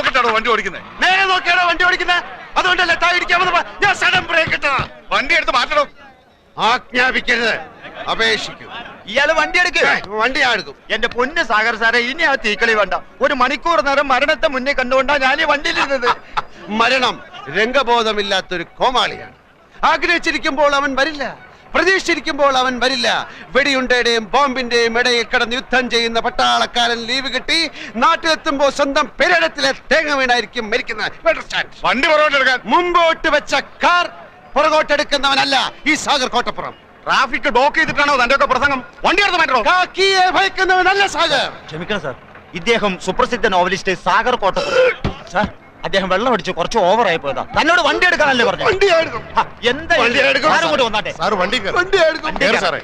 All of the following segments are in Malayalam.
നോക്കിട്ടാണോ വണ്ടി ഓടിക്കുന്നത് നേരെ നോക്കിയാണോ വണ്ടി ഓടിക്കുന്നത് അതുകൊണ്ടല്ലേ താ ഇടിക്കാമെന്ന് ഞാൻ സഡൻ ബ്രേക്ക് ഇട്ടതാ. വണ്ടി എടുത്ത് മാറ്റണം. ആജ്ഞാപിക്കരുത്. അപേക്ഷിക്കൂ. ഇയാൾ വണ്ടി എടുക്ക്. വണ്ടി എടുക്കും. എന്റെ പൊന്ന് സാഗർ സാറേ ഇനി ആ തീക്കളി വേണ്ട. ഒരു മണിക്കൂർ നേരം മരണത്തെ മുന്നേ കണ്ടുകൊണ്ടാ ഞാൻ ഈ വണ്ടിയിലിരുന്നത് മരണം രംഗബോധമില്ലാത്തൊരു കോമാളിയാണ്. ആഗ്രഹിച്ചിരിക്കുമ്പോൾ അവൻ വരില്ല. പ്രതീക്ഷിച്ചിരിക്കുമ്പോൾ അവൻ വരില്ല. വെടിയുണ്ടയുടെയും ബോംബിന്റെയും ഇടയിൽ കിടന്ന് യുദ്ധം ചെയ്യുന്ന പട്ടാളക്കാരൻ ലീവ് കിട്ടി. നാട്ടിലെത്തുമ്പോൾ സ്വന്തം പെരടത്തിലെ തേങ്ങ വീണായിരിക്കും മരിക്കുന്നത്. വണ്ടി മുമ്പോട്ട് വെച്ച കാർ പുറകോട്ടെടുക്കുന്നവനല്ല ഈ സാഗർ കോട്ടപ്പുറം. ട്രാഫിക് ബ്ലോക്ക് ചെയ്തിട്ടാണോ തന്റെ ഒക്കെ പ്രസംഗം? വണ്ടി എടുത്ത് കാക്കിയെ ഭയക്കുന്നവനല്ല സാഗർ. ക്ഷമിക്കണം സാർ. ഇദ്ദേഹം സുപ്രസിദ്ധ നോവലിസ്റ്റ് സാഗർ കോട്ടപ്പുറം. സാർ അദ്ദേഹം വെള്ളം അടിച്ച് കുറച്ച് ഓവറായി ആയി പോയതാ. തന്നോട് വണ്ടി എടുക്കാനല്ലേ പറഞ്ഞു വണ്ടി എടുക്കും എന്താ ഇത്? വണ്ടി എടുക്കും, സാർ ഇങ്ങോട്ട് വന്നാട്ടെ. സാർ വണ്ടി വണ്ടി ഞാൻ എടുക്കും കയറ്. സാറേ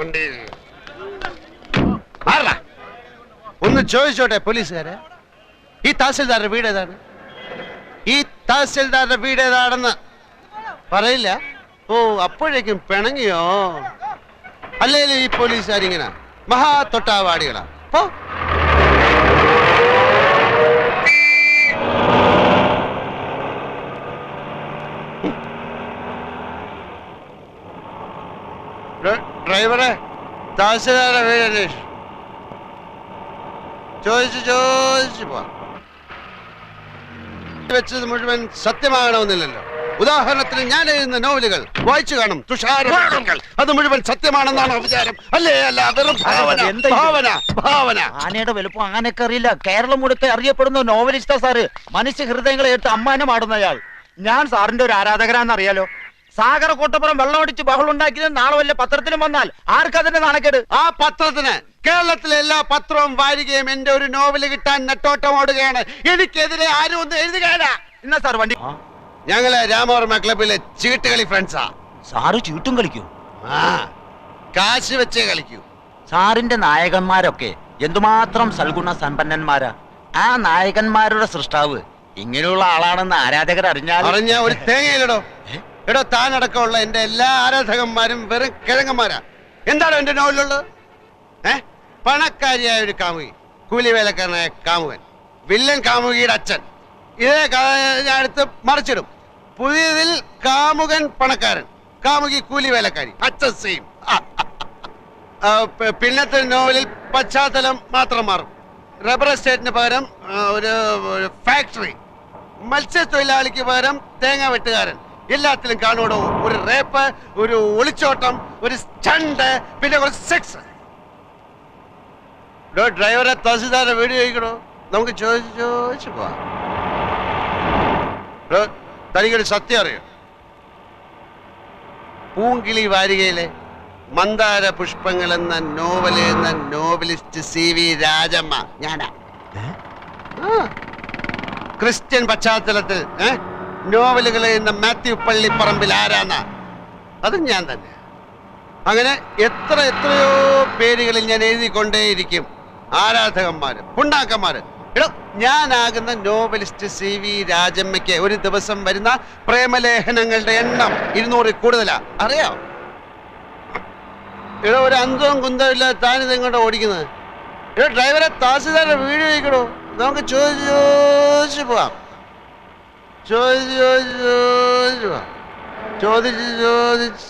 വണ്ടി. ഒന്ന് ചോദിച്ചോട്ടെ പോലീസുകാരെ? ഈ തഹസിൽദാരുടെ വീട് ഏതാണ്? ഈ തഹസിൽദാരുടെ വീട് ഏതാണെന്ന് പറയില്ല. ഓ അപ്പോഴേക്കും പിണങ്ങിയോ? അല്ലേലും ഈ പോലീസുകാരിങ്ങനെ മഹാ തൊട്ടാവാടികളാ. ഓ ഡ്രൈവറെ തഹസിൽദാരുടെ പേര് അന്വേഷിച്ചു. ചോദിച്ചു ചോദിച്ചു പോവാം. വെച്ചത് മുഴുവൻ സത്യമാകണമെന്നില്ലല്ലോ. ഉദാഹരണത്തിന് ഞാൻ എഴുതുന്ന നോവലുകൾ വായിച്ചു കാണും തുഷാരങ്ങൾ അത് മുഴുവൻ സത്യമാണെന്നാണ് വിചാരം അല്ലേ? അല്ല വെറും ഭാവന? ഭാവന ഭാവന. ആനയുടെ വലുപ്പം ആനക്ക് അറിയില്ല. കേരളം മുഴുക്കെ അറിയപ്പെടുന്ന നോവലിസ്റ്റാ സാറ്. മനുഷ്യ ഹൃദയങ്ങളെ എടുത്ത് അമ്മാനമാടുന്നയാൾ ഞാൻ സാറിന്റെ ഒരു ആരാധകരാന്ന് അറിയാലോ സാഗർ കോട്ടപ്പുറം വെള്ളമടിച്ച് ബഹളം ഉണ്ടാക്കിയത് നാളെ വല്ല പത്രത്തിലും വന്നാൽ ആർക്കതിന്റെ നാണക്കേട്? ആ പത്രത്തിന് കേരളത്തിലെ എല്ലാ പത്രവും വാരികയും എന്റെ ഒരു നോവൽ കിട്ടാൻ നെട്ടോട്ടം ഓടുകയാണ്. എനിക്കെതിരെ ആരും ഒന്നും എഴുതുകയല്ല എന്നാ സാർ വണ്ടി? ഞങ്ങൾ രാമവർമ്മ ക്ലബിലെ ചീട്ടുകളി ഫ്രണ്ട്സാ സാറ് ചീട്ടും കളിക്കൂ. ആ. കാശ് വെച്ചേ കളിക്കൂ. സാറിന്റെ നായകന്മാരൊക്കെ എന്തുമാത്രം സൽഗുണ സമ്പന്നന്മാരാ. ആ നായകന്മാരുടെ സൃഷ്ടാവ് ഇങ്ങനെയുള്ള ആളാണെന്ന് ആരാധകർ അറിഞ്ഞാൽ അറിഞ്ഞ ഒരു തേങ്ങയിലടോ. എടോ താനടക്കമുള്ള എന്റെ എല്ലാ ആരാധകന്മാരും വെറും കിഴങ്ങന്മാരാ. എന്താണ് എന്റെ നോവലുള്ളത് ഏ? പണക്കാരിയായ ഒരു കാമുകി കൂലിവേലക്കാരനായ കാമുകൻ വില്ലൻ കാമുകിയുടെ അച്ഛൻ. ഇതേ കഥ ഞാൻ എടുത്ത് മറിച്ചിടും. പുതിയതിൽ കാമുകൻ പണക്കാരൻ കാമുകി കൂലിവേലക്കാരി അച്ഛൻ സെയിം. പിന്നത്തെ നോവലിൽ പശ്ചാത്തലം മാത്രം മാറും. റബ്ബർ എസ്റ്റേറ്റിന് പകരം ഒരു ഒരു ഫാക്ടറി. മത്സ്യത്തൊഴിലാളിക്ക് പകരം തേങ്ങ വെട്ടുകാരൻ. എല്ലാത്തിലും കാണുവടോ ഒരു റേപ്പ് ഒരു ഒളിച്ചോട്ടം ഒരു സ്റ്റണ്ട് പിന്നെ കുറച്ച് സെക്സ് ഡ്രൈവറെ തഹസിൽദാരെ വീട് ചോദിക്കണോ? നമുക്ക് ചോദിച്ച് ചോദിച്ചു പോവാം. തനിക്കൊരു സത്യം അറിയോ? പൂങ്കിളി വാരികയിലെ മന്ദാര പുഷ്പങ്ങൾ എന്ന നോവൽ എന്ന നോവലിസ്റ്റ് സി വി രാജമ്മ. ഞാനാ. ക്രിസ്ത്യൻ പശ്ചാത്തലത്തിൽ ഏ? നോവലുകൾ എഴുതുന്ന മാത്യു പള്ളിപ്പറമ്പിൽ ആരാന്നാ? അത് ഞാൻ തന്നെ. അങ്ങനെ എത്ര എത്രയോ പേരുകളിൽ ഞാൻ എഴുതിക്കൊണ്ടേയിരിക്കും. ആരാധകന്മാര് പുണ്ടാക്കന്മാര് എടോ ഞാനാകുന്ന നോവലിസ്റ്റ് സി വി രാജമ്മയ്ക്ക് ഒരു ദിവസം വരുന്ന പ്രേമലേഖനങ്ങളുടെ എണ്ണം ഇരുന്നൂറിൽ കൂടുതലാ. അറിയാം എടോ ഒരു അന്തവും കുന്തവും ഇല്ല താനിത് ഇങ്ങോട്ട് ഓടിക്കുന്നത്? എടോ ഡ്രൈവറെ താസിദാരുടെ വീട് കഴിക്കണോ നമുക്ക് ചോദിച്ച് പോവാം. ചോദിച്ച് ചോദിച്ച് ചോദിച്ച് പോവാം ചോദിച്ച് ചോദിച്ച്